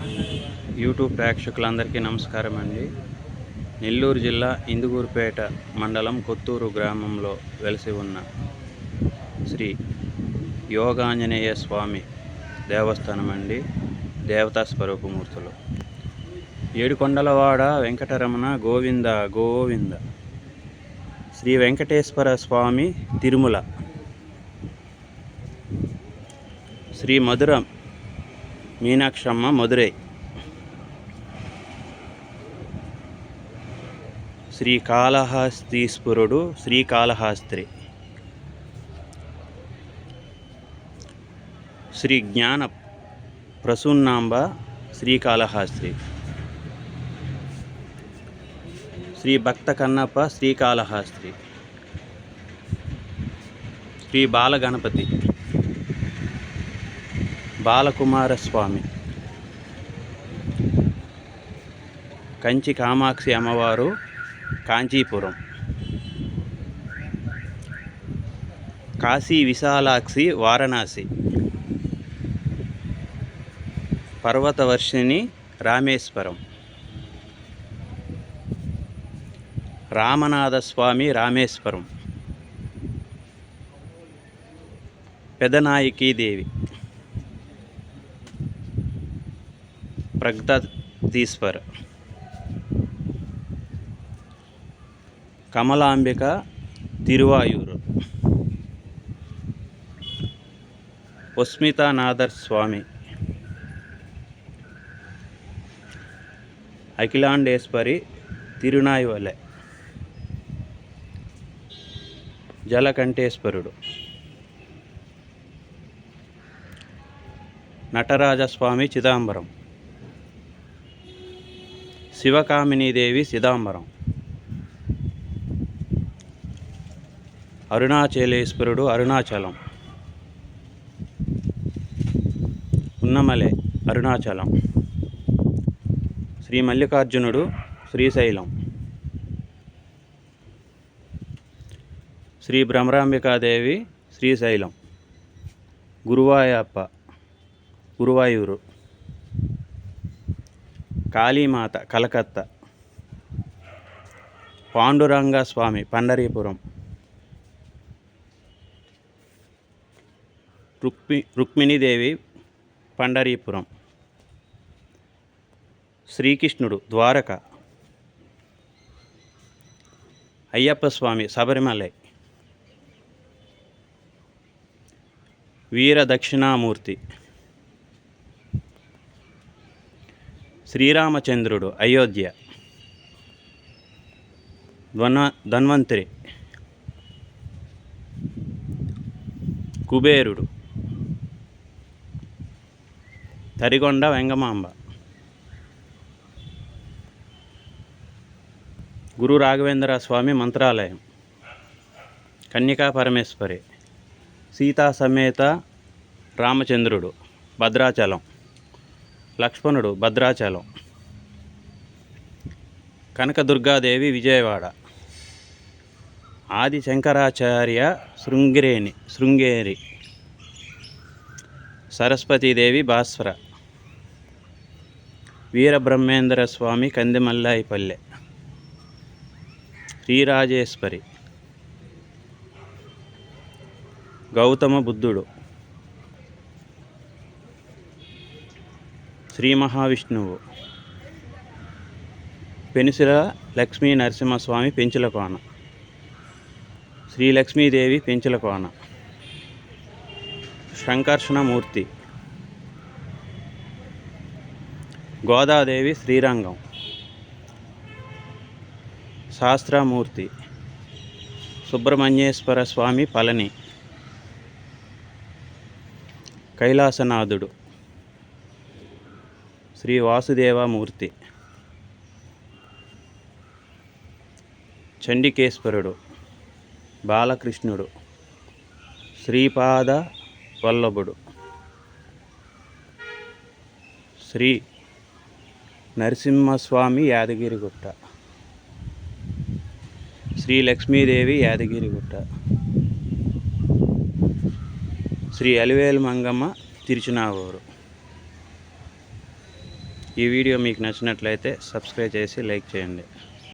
YouTube ప్రేక్షకులందరికీ నమస్కారం అండి. నెల్లూరు జిల్లా ఇందుగూరుపేట మండలం కొత్తూరు గ్రామంలో వెలసి ఉన్న శ్రీ యోగాంజనేయ స్వామి దేవస్థానం అండి. దేవతా స్వరూపమూర్తులు. ఏడుకొండలవాడ వెంకటరమణ గోవింద గోవింద. శ్రీ వెంకటేశ్వర స్వామి తిరుమల. శ్రీ మధురం మీనాక్షమ్మ మధురై. శ్రీకాళహస్తీశ్వరుడు శ్రీకాళహాస్త్రి. శ్రీ జ్ఞాన ప్రసూన్నాంబ శ్రీకాళహాస్త్రి. శ్రీ భక్త కన్నప్ప శ్రీకాళహాస్త్రి. శ్రీ బాలగణపతి బాలకుమారస్వామి. కంచి కామాక్షి అమ్మవారు కాంచీపురం. కాశీ విశాలాక్షి వారణాసి. పర్వతవర్షిణి రామేశ్వరం. రామనాథస్వామి రామేశ్వరం. పెదనాయకీదేవి. ప్రగతీశ్వర్ కమలాంబిక తిరువాయూరు. ఉస్మితానాథర్ స్వామి. అఖిలాండేశ్వరి తిరునాయువలె. జలకంఠేశ్వరుడు. నటరాజస్వామి చిదంబరం. శివకామినీదేవి సిదాంబరం. అరుణాచలేశ్వరుడు అరుణాచలం. ఉన్నమలే అరుణాచలం. శ్రీ మల్లికార్జునుడు శ్రీశైలం. శ్రీ భ్రమరాంబికాదేవి శ్రీశైలం. గురువాయప్ప గురువాయూరు. కాళీమాత కలకత్తా. పాండురంగ స్వామి పండరీపురం. రుక్మి రుక్మిణీదేవి పండరీపురం. శ్రీకృష్ణుడు ద్వారక. అయ్యప్ప స్వామి శబరిమలై. వీర దక్షిణామూర్తి శ్రీరామచంద్రుడు అయోధ్య. ధన్వ ధన్వంతరి. కుబేరుడు. తరిగొండ వెంగమాంబ. గురు రాఘవేంద్ర స్వామి మంత్రాలయం. కన్యకా పరమేశ్వరి. సీతా సమేత రామచంద్రుడు. భద్రాచలం. లక్ష్మణుడు భద్రాచలం. కనకదుర్గాదేవి విజయవాడ. ఆది శంకరాచార్య శృంగేరి శృంగేరి. సరస్వతీదేవి భాస్వర వీరబ్రహ్మేంద్ర స్వామి కందిమల్లాయిపల్లె. శ్రీరాజేశ్వరి. గౌతమ బుద్ధుడు. శ్రీ మహావిష్ణువు. పెనుసిల లక్ష్మీ నరసింహస్వామి పెంచులకోన. శ్రీ లక్ష్మీదేవి పెంచులకోన. శంకర్షణమూర్తి. గోదాదేవి శ్రీరంగం. శాస్త్రమూర్తి. సుబ్రహ్మణ్యేశ్వర స్వామి పళని. కైలాసనాథుడు. శ్రీ వాసుదేవమూర్తి. చండికేశ్వరుడు బాలకృష్ణుడు శ్రీపాద వల్లభుడు శ్రీ నరసింహస్వామి యాదగిరిగుట్ట శ్రీ లక్ష్మీదేవి యాదగిరిగుట్ట శ్రీ అలివేలు మంగమ్మ తిరుచునావూరు ఈ వీడియో మీకు నచ్చినట్లయితే సబ్స్క్రైబ్ చేసి లైక్ చేయండి.